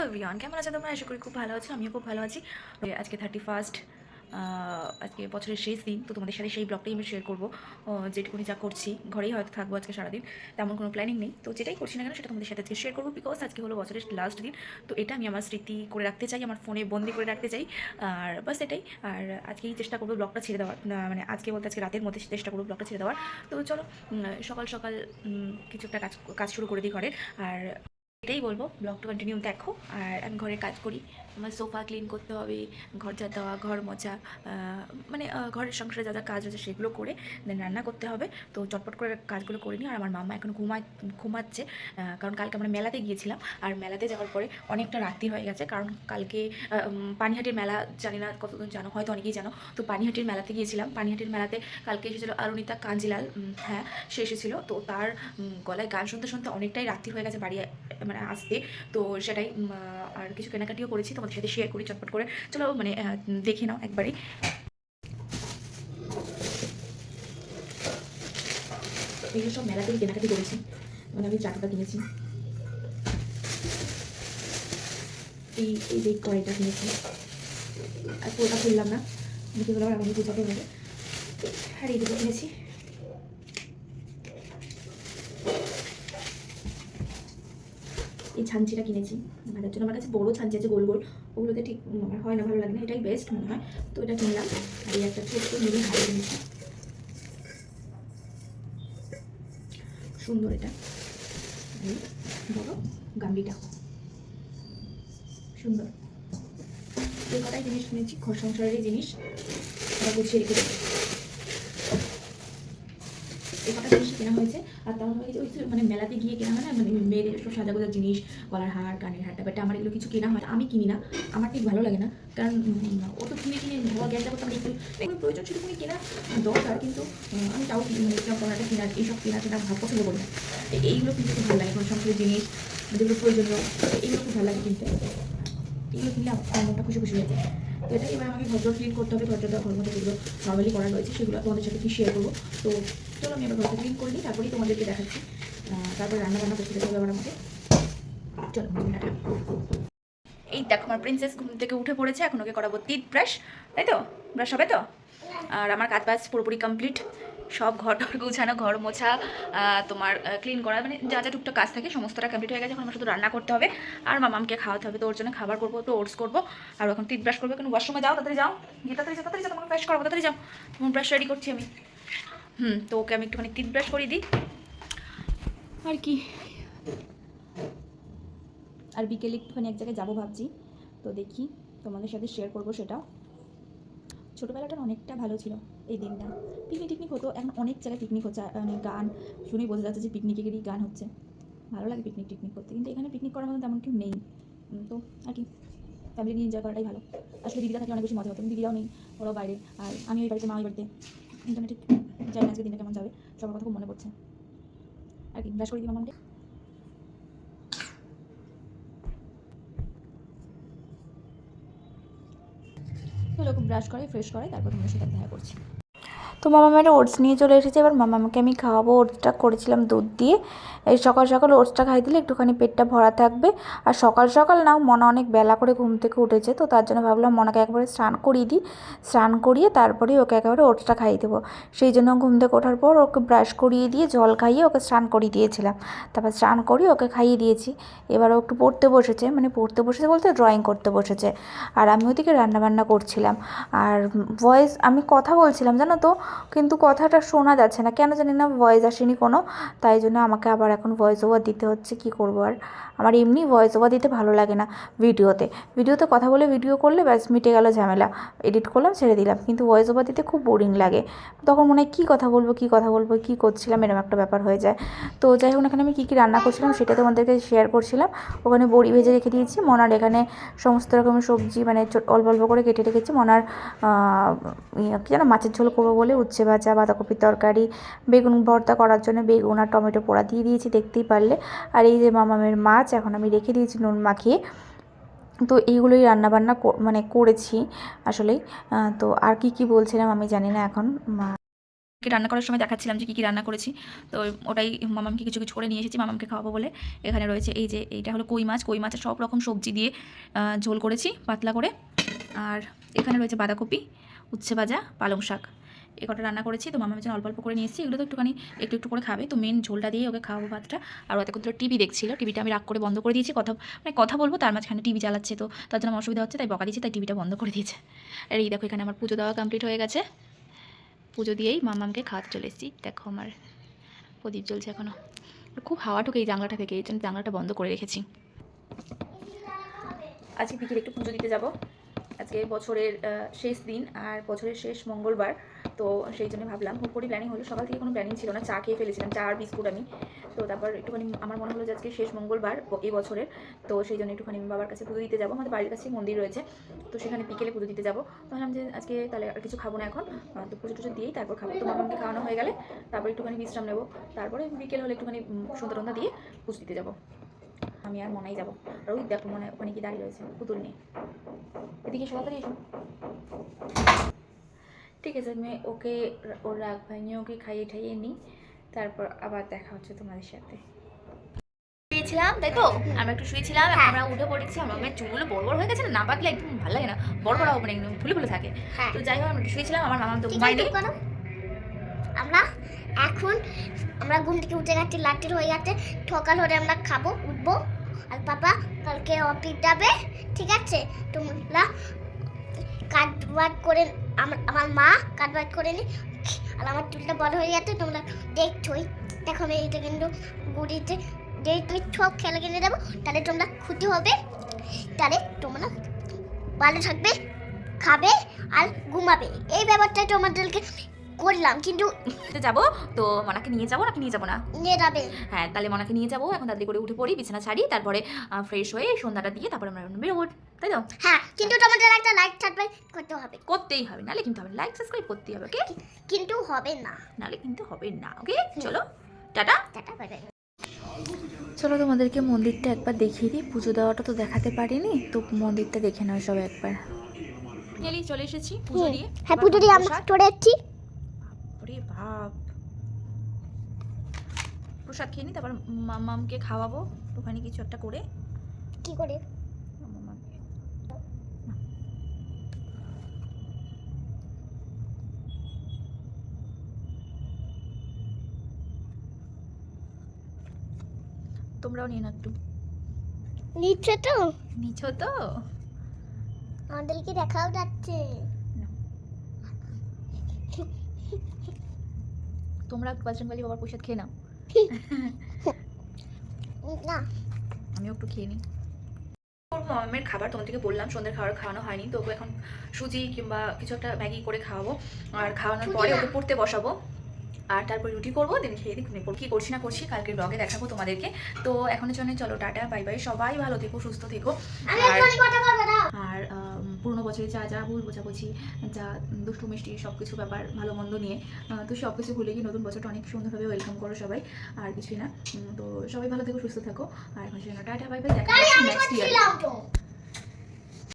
Hello everyone কেমন আছে তোমরা? আশা করি খুব ভালো আছো, আমিও খুব ভালো আছি। আজকে থার্টি ফার্স্ট আজকে বছরের শেষ দিন, তো তোমাদের সাথে সেই ব্লগটাই আমি শেয়ার করব। যেটুকুনি যা করছি, ঘরেই হয়তো থাকব আজকে সারাদিন, তেমন কোনো প্ল্যানিং নেই। তো যেটাই করছি না কেন, সেটা তোমাদের সাথে আজকে শেয়ার করব বিকজ আজকে হলো বছরের লাস্ট দিন। তো এটা আমি আমার স্মৃতি করে রাখতে চাই, আমার ফোনে বন্দি করে রাখতে চাই। আর বাস এটাই। আর আজকেই চেষ্টা করব ব্লগটা ছেড়ে দেওয়ার মানে আজকে বলতে আজকে রাতের মধ্যে চেষ্টা করব ব্লগটা ছেড়ে দেওয়ার। তো চলো সকাল সকাল কিছু একটা কাজ কাজ শুরু করে দিই ঘরের। আর এটাই বলব ব্লগটা কন্টিনিউ দেখো আর আমি ঘরে কাজ করি। সোফা ক্লিন করতে হবে, ঘর ঝাড় দেওয়া, ঘর মোছা মানে ঘরের সংসারে যা যা কাজ আছে সেগুলো করে দেন রান্না করতে হবে। তো চটপট করে কাজগুলো করে নিই আর আমার মামা এখন ঘুমায়, ঘুমাচ্ছে কারণ কালকে আমরা মেলাতে গিয়েছিলাম, আর মেলাতে যাওয়ার পরে অনেকটা রাত্রি হয়ে গেছে, কারণ কালকে পানিহাটির মেলা জানি না কতজন জানো, হয়তো অনেকেই জানো, তো পানিহাটির মেলাতে গিয়েছিলাম। পানিহাটির মেলাতে কালকে এসেছিল অরুণিতা কাঞ্জিলাল হ্যাঁ সে এসেছিল। তো তার গলায় গান শুনতে শুনতে অনেকটাই রাত্রি হয়ে গেছে বাড়ি মানে আসতে। তো সেটাই আর কিছু কেনাকাটিও করেছি, তোমাদের সাথে শেয়ার করি, চটপট করে। চলো মানে দেখে নাও একবারই। এগুলো সব মেলা থেকে কেনাকাটি করেছি। মানে আমি কিনেছি। এই এই যে কড়াইটা কিনেছি। আর পুরোটা খুললাম না। দেখে গেলাম আমি বুঝাতে হবে। আর এই দুটো কিনেছি। এই ছাঞ্চিটা কিনেছি। ভাজার জন্য আমার কাছে বড়ো ছাঞ্চি আছে, গোল গোল। ওগুলোতে ঠিক আমার হয় না, ভালো লাগে না। এটাই বেস্ট মনে হয়। তো এটা কিনলাম। আর এই একটা ছোট্ট মিনি হাড়ি কিনেছি। সুন্দর এটা। বড় গাম্বিটা। সুন্দর। এই কটাই জিনিস কিনেছি। ঘর সংসারেরই জিনিস। গুছিয়ে রেখে দেবো এই জিনিস কেনা হয়েছে, আর তেমন হয়েছে ওই মানে মেলাতে গিয়ে কেনা হয় না মানে মেয়েদের সব সাজাগোজার জিনিস, গলার হার, কানের হারটা বাট আমার এগুলো কিছু কেনা হয় আমি কিনি না, আমার ঠিক ভালো লাগে না, কারণ ও তো কিনে কিনে ধোয়া গ্যাস করতে আমার একটু এগুলো প্রয়োজন ছিল কোনো কেনা দরকার, কিন্তু আমি তাও কিনি মানে এরকম কলাটা কেনার, এইসব কেনা কেনা ভাব পছন্দ করি না। এইগুলো কিনতে খুব ভালো লাগে, কোনো সংসারের জিনিস, যেগুলো প্রয়োজনীয় এইগুলো খুব ভালো লাগে কিনতে। এগুলো কিনলে আমার মনটা খুশি খুশি হয়ে যায়। তো এটা এবার আমাকে ঘর ক্লিন করতে হবে ঘর ঘর মধ্যে যেগুলো নর্মালি করা রয়েছে, সেগুলো তোমাদের সাথে কি শেয়ার করব। তো চলো আমি এবার ঘরটা ক্লিন করে নিই, তারপরেই তোমাদেরকে দেখাচ্ছি। তারপর রান্না বান্না করতে হবে আবার আমাকে। চলো এই দেখো, আমার প্রিন্সেস ঘুম থেকে উঠে পড়েছে, এখন ওকে করাবো তিত ব্রাশ তাই তো? ব্রাশ হবে তো? আর আমার কাজ বাজ পুরোপুরি কমপ্লিট সব ঘর টর গুছানো, ঘর মোছা তোমার ক্লিন করা মানে যা যা টুকটাক কাজ থাকে সমস্তটা কমপ্লিট হয়ে গেছে। এখন আমার শুধু রান্না করতে হবে। আর মামামকে খাওয়াতে হবে, তো ওর জন্য খাবার করব, তো ওটস করব। আর এখন টিট ব্রাশ করব, এখন ওয়াশরুমে যাও, তাড়াতাড়ি যাও। গিয়ে তাড়াতাড়ি যাও তাড়াতাড়ি যাও, তোমাকে ব্রাশ করব, তাড়াতাড়ি যাও। তোমার ব্রাশ রেডি করছি আমি। হুম, তো ওকে আমি একটুখানি টিট ব্রাশ করিয়ে দিই। আর কি? আর বিকেলে একটুখানি এক জায়গায় যাব ভাবছি, তো দেখি তোমাদের সাথে শেয়ার করব সেটা ছোটোবেলাটা অনেকটা ভালো ছিল। এই দিনটা। পিকনিক টিকনিক হতো, এখন অনেক জায়গায় পিকনিক হচ্ছে মানে গান শুনেই বোঝা যাচ্ছে যে পিকনিকেরই গান হচ্ছে। ভালো লাগে পিকনিক টিকনিক করতে, কিন্তু এখানে পিকনিক করার মতো তেমন কেউ নেই। তো আর কি ফ্যামিলি নিয়ে এনজয় করাটাই ভালো। আসলে দিদিরা থাকলে অনেক বেশি মজা হতো দিদিরাও নেই, ওরাও বাইরে। আর আমি ওই বাড়িতে, মা ওই বাড়িতে। ইন্টারনেটে না আজকে দিনটা কেমন যাবে, সবার কথা খুব মনে পড়ছে। আর কি, ব্রাশ করে দিই মামাকে? চলো ব্রাশ করে ফ্রেশ করে, তারপর তোমাদের সাথে দেখা করছি। তো মামা একটা ওটস নিয়ে চলে এসেছে। এবার মামাকে আমি খাওয়াবো। ওটসটা করেছিলাম দুধ দিয়ে। এই সকাল সকাল ওটসটা খাই দিলে একটুখানি পেটটা ভরা থাকবে। আর সকাল সকাল নাও, মনা অনেক বেলা করে ঘুম থেকে উঠেছে। তো তার জন্য ভাবলাম মনাকে একবারে স্নান করিয়ে দিই। স্নান করিয়ে তারপরেই ওকে একেবারে ওটসটা খাইয়ে দেবো। সেই জন্য ঘুম থেকে ওঠার পর ওকে ব্রাশ করিয়ে দিয়ে, জল খাইয়ে ওকে স্নান করিয়ে দিয়েছিলাম। তারপর স্নান করিয়ে ওকে খাইয়ে দিয়েছি। এবার ও একটু পড়তে বসেছে। মানে পড়তে বসেছে বলতে ড্রয়িং করতে বসেছে। আর আমি ওদিকে রান্নাবান্না করছিলাম। আর ভয়েস আমি কথা বলছিলাম, জানো তো? কিন্তু কথাটা শোনা যাচ্ছে না। কেন জানি না ভয়েস আসেনি কোনো, তাই জন্য আমাকে আবার এখন ভয়েস ওভার দিতে হচ্ছে, কি করব আর? আমার এমনি ভয়েস ওভার দিতে ভালো লাগে না ভিডিওতে। ভিডিওতে কথা বলে ভিডিও করলে ব্যাস মিটে গেল ঝামেলা। এডিট করলাম ছেড়ে দিলাম। কিন্তু ভয়েস ওভার দিতে খুব বোরিং লাগে। তখন মনে হয় কী কথা বলব কী কথা বলব কী করছিলাম এরকম একটা ব্যাপার হয়ে যায়। তো যাই হোক এখানে আমি কী কী রান্না করছিলাম সেটা তোমাদেরকে শেয়ার করছিলাম। ওখানে বড়ি ভেজে রেখে দিয়েছি। মনার এখানে সমস্ত রকমের সবজি মানে অল্প অল্প করে কেটে রেখেছি। মনার ইয়ে, কী যেন মাছের ঝোল করব বলে উচ্ছে ভাজা বাঁধাকপির তরকারি বেগুন ভর্তা করার জন্য বেগুন আর টমেটো পোড়া দিয়ে দিয়েছি দেখতেই পারলে। আর এই যে মামামের মাছ এখন আমি রেখে দিয়েছি নুন মাখিয়ে। তো এইগুলোই রান্নাবান্না মানে করেছি আসলেই। তো আর কি কি বলছিলাম আমি জানি না এখন। রান্না করার সময় দেখাচ্ছিলাম যে কী কী রান্না করেছি। তো ওটাই মামামকে কিছু কিছু করে নিয়ে এসেছি, মামামকে খাওয়াবো বলে। এখানে রয়েছে এই যে এইটা হলো কই মাছ। কই মাছের সব রকম সবজি দিয়ে ঝোল করেছি পাতলা করে। আর এখানে রয়েছে বাঁধাকপি, উচ্ছে ভাজা, পালং শাক। এ কটা রান্না করেছি, তো মামামের জন্য অল্প অল্প করে নিয়েছি এগুলো তো একটুখানি একটু একটু করে খাবে। তো মেন ঝোলটা দিয়ে ওকে খাওয়াবো ভাতটা। আর ওতে কিন্তু টিভি দেখছিল। টিভিটা আমি রাগ করে বন্ধ করে দিয়েছি। কথা মানে কথা বলব, তার মাঝখানে টিভি চালাচ্ছে তো। তার জন্য অসুবিধা হচ্ছে, তাই বকা দিয়েছি, তাই টিভিটা বন্ধ করে দিয়েছে। আর এই দেখো, এখানে আমার পুজো দেওয়া কমপ্লিট হয়ে গেছে। পুজো দিয়েই মামামকে খাওয়াতে চলে এসেছি। দেখো আমার প্রদীপ জ্বলছে এখনও খুব হাওয়া ঢুকে এই জানলাটা থেকে, এই জন্য জানলাটা বন্ধ করে রেখেছি। আজকে বিকেলে একটু পুজো দিতে যাব। আজকে বছরের শেষ দিন আর বছরের শেষ মঙ্গলবার। তো সেই জন্য ভাবলাম হুট করে প্ল্যানিং হলো। সকাল থেকে কোনো প্ল্যানিং ছিল না। চা খেয়ে ফেলেছিলাম, চা আর বিস্কুট আমি। তো তারপর একটুখানি আমার মনে হলো যে আজকে শেষ মঙ্গলবার এই বছরের। তো সেই জন্য একটুখানি বাবার কাছে পুজো দিতে যাব। আমাদের বাড়ির কাছে মন্দির রয়েছে। তো সেখানে বিকেলে পুজো দিতে যাব। তো ভাবলাম যে আজকে তাহলে আর কিছু খাব না এখন। তো পুজো টুজো দিয়েই তারপর খাব। তো মামাকে খাওয়ানো হয়ে গেলে তারপর একটুখানি বিশ্রাম নেব। তারপরে বিকেল হলে একটুখানি সন্ধ্যা দিয়ে পুজো দিতে যাব। আমি আর মনেই যাব আর ওই দেখো মনে ওখানে কি দাঁড়িয়ে রয়েছে পুতুল নিয়ে। এদিকে তাড়াতাড়ি এসো। ঠিক আছে আমি ওকে ওর রাগ ভাঙিয়ে ওকে খাইয়ে ঠাইয়ে নিই। তারপর আবার দেখা হচ্ছে তোমাদের সাথে। শুয়েছিলাম আমরা একটু শুয়েছিলাম আমরা উঠে পড়েছি আমার মেয়ের চুলগুলো বড় বড় হয়ে গেছে না না একদম ভালো লাগে না বড় বড় একদম ফুলে ফুলে থাকে। হ্যাঁ। তো যাই হোক আমরা শুয়েছিলাম আমার মামা তো এখন আমরা ঘুম থেকে উঠে গেছি লাটের হয়ে গেছে সকাল হলে আমরা খাব উঠবো। আর পাপা, কালকে অফিস যাবে, ঠিক আছে? তোমরা কাট বাট করে, আমার আমার মা কাট বাট করে নি, আর আমার চুলটা বড় হয়ে গেছে তোমরা দেখছোই দেখো, আমি কিন্তু গুড়িতে যেই তুমি সব খেলা কিনে দেবো, তাহলে তোমরা ক্ষতি হবে। তাহলে তোমরা ভালো থাকবে, খাবে আর ঘুমাবে। এই ব্যাপারটাই তোমাদেরকে করলাম কিন্তু যাব তো মনাকে নিয়ে যাব নাকি নিয়ে যাব না। নিয়ে যাবে। হ্যাঁ তাহলে মনাকে নিয়ে যাব এখন তাড়াতাড়ি করে উঠে পড়ি বিছানা ছাড়ি তারপরে ফ্রেশ হয়ে সন্ধ্যাটা দিয়ে তারপরে আমরা বেরোবো তাই তো? হ্যাঁ কিন্তু তোমাদের একটা লাইক সাবস্ক্রাইব করতে হবে। করতেই হবে নালে কিন্তু হবে লাইক সাবস্ক্রাইব করতেই হবে ওকে কিন্তু হবে না। নালে কিন্তু হবে না ওকে চলো টাটা। টাটা বাই বাই চলো তোমাদেরকে মন্দিরটা একবার দেখিয়ে দিই পুজো দেওয়াটা তো দেখাতে পারিনি তো মন্দিরটা দেখে নাও সব একবার। চলে এসেছি পুজো দিয়ে হ্যাঁ পুজো দিয়ে আমরা চলে এসেছি ওরে বাপ। প্রসাদ খেয়ে নি তারপর মামামকে খাওয়াবো ওখানে কিছু একটা করে। কি করে? তোমরাও নিয়ে না একটু। নিচ্ছে তো? নিছো তো? আমাদেরকে দেখাও যাচ্ছে। তোমরা বজরংবলী বাবার প্রসাদ খেয়ে নাও। না আমিও একটু খেয়ে নিই। মামের খাবার তোমাদেরকে বললাম সন্ধ্যের খাবার খাওয়ানো হয়নি তো ওকে এখন সুজি কিংবা কিছু একটা ম্যাগি করে খাওয়াবো। আর খাওয়ানোর পরে ওকে পড়তে বসাবো। আর তারপর রুটি করব দেন খেয়ে দিয়ে ঘুমিয়ে পড়ব কী করছি না করছি কালকে ব্লগে দেখাবো তোমাদেরকে। তো এখনের জন্য চলো টাটা বাই বাই সবাই ভালো থেকো সুস্থ থেকো। আর একটুখানি কথা বলব দাও আর আম, পুরোনো বছরে যা যা ভুল বোঝাবুঝি যা দুষ্টু মিষ্টি সব কিছু ব্যাপার ভালো মন্দ নিয়ে তো সব কিছু ভুলে গিয়ে নতুন বছরটা অনেক সুন্দরভাবে ওয়েলকাম করো সবাই। আর কিছুই না। তো সবাই ভালো থেকো সুস্থ থাকো। আর এখন টাটা বাই বাই দেখা হচ্ছে নেক্সট ইয়ার